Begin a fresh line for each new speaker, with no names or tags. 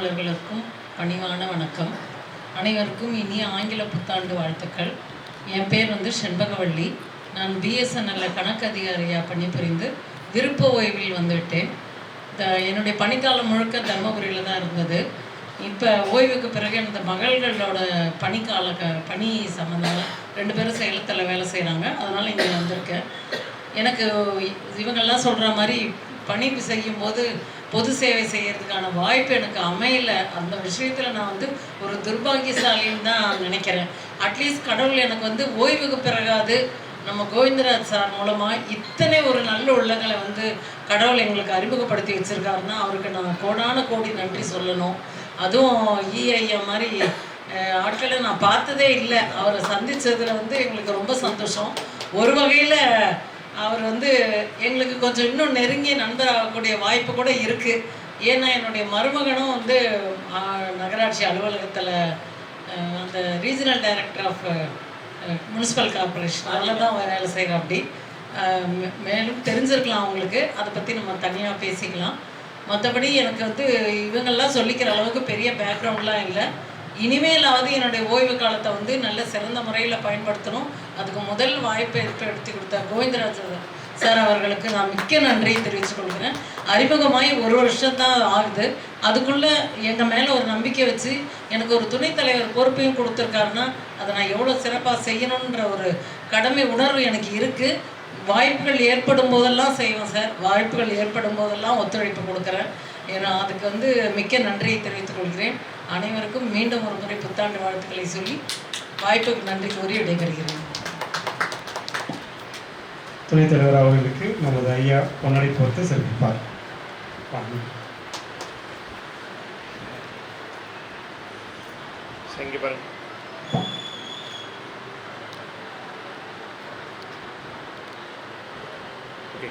ஆர்வலர்களுக்கும் பணிவான வணக்கம். அனைவருக்கும் இனிய ஆங்கில புத்தாண்டு வாழ்த்துக்கள். என் பேர் வந்து செண்பகவள்ளி. நான் பிஎஸ்என்எல்ல கணக்கு அதிகாரியாக பணிபுரிந்து விருப்ப ஓய்வில் வந்துவிட்டேன். த என்னுடைய பணிக்காலம் முழுக்க தர்மபுரியில் தான் இருந்தது. இப்போ ஓய்வுக்கு பிறகு எனது மகள்களோட பணிக்கால க பணி சம்மந்தமாக ரெண்டு பேரும் சேலத்தில் வேலை செய்கிறாங்க அதனால் இங்கே வந்திருக்கேன். எனக்கு இவங்கெல்லாம் சொல்கிற மாதிரி பணி செய்யும்போது பொது சேவை செய்யறதுக்கான வாய்ப்பு எனக்கு அமையல. அந்த விஷயத்தில் நான் வந்து ஒரு துர்பாகியசாலின்னு தான் நினைக்கிறேன். அட்லீஸ்ட் கடவுள் எனக்கு வந்து ஓய்வுக்கு பிறகாது. நம்ம கோவிந்தராஜ் சார் மூலமாக இத்தனை ஒரு நல்ல உள்ளங்களை வந்து கடவுள் எங்களுக்கு அறிமுகப்படுத்தி வச்சிருக்காருன்னா அவருக்கு நான் கோடான கோடி நன்றி சொல்லணும். அதுவும் ஈஐயா மாதிரி ஆட்களை நான் பார்த்ததே இல்லை. அவரை சந்திச்சதுல வந்து எங்களுக்கு ரொம்ப சந்தோஷம். ஒரு வகையில் அவர் வந்து எங்களுக்கு கொஞ்சம் இன்னும் நெருங்கிய நண்பர் ஆகக்கூடிய வாய்ப்பு கூட இருக்குது ஏன்னா என்னுடைய மருமகனும் வந்து நகராட்சி அலுவலகத்தில் அந்த regional director of municipal corporation அதில் தான் வேலை செய்கிற அப்படி மேலும் தெரிஞ்சிருக்கலாம் அவங்களுக்கு. அதை பற்றி நம்ம தனியாக பேசிக்கலாம். மற்றபடி எனக்கு வந்து இவங்கெல்லாம் சொல்லிக்கிற அளவுக்கு பெரிய பேக்ரவுண்ட்லாம் இல்லை. இனிமேலாவது என்னுடைய ஓய்வு காலத்தை வந்து நல்ல சிறந்த முறையில் பயன்படுத்தணும். அதுக்கு முதல் வாய்ப்பை ஏற்படுத்தி கொடுத்த கோவிந்தராஜ் சார் அவர்களுக்கு நான் மிக்க நன்றியை தெரிவித்துக் கொள்கிறேன். அறிமுகமாகி ஒரு வருஷம் தான் ஆகுது. அதுக்குள்ளே எங்கள் மேலே ஒரு நம்பிக்கை வச்சு எனக்கு ஒரு துணைத் தலைவர் பொறுப்பையும் கொடுத்துருக்காருன்னா அதை நான் எவ்வளோ சிறப்பாக செய்யணுன்ற ஒரு கடமை உணர்வு எனக்கு இருக்குது வாய்ப்புகள் ஏற்படும் போதெல்லாம் செய்வேன் சார். வாய்ப்புகள் ஏற்படும் போதெல்லாம் ஒத்துழைப்பு கொடுக்குறேன். ஏன்னா அதுக்கு வந்து மிக்க நன்றியை தெரிவித்துக் கொள்கிறேன். அனைவருக்கும் மீண்டும் ஒரு முறை புத்தாண்டு வாழ்த்துக்களை சொல்லி வாய்ப்புக்கு நன்றி கூறி விடைபெறுகிறேன்.
துணைத் தலைவர் அவர்களுக்கு நமது ஐயா பொன்னடை போர்த்து சிறப்பிப்பார்.
இங்கே பாருங்க ஓகே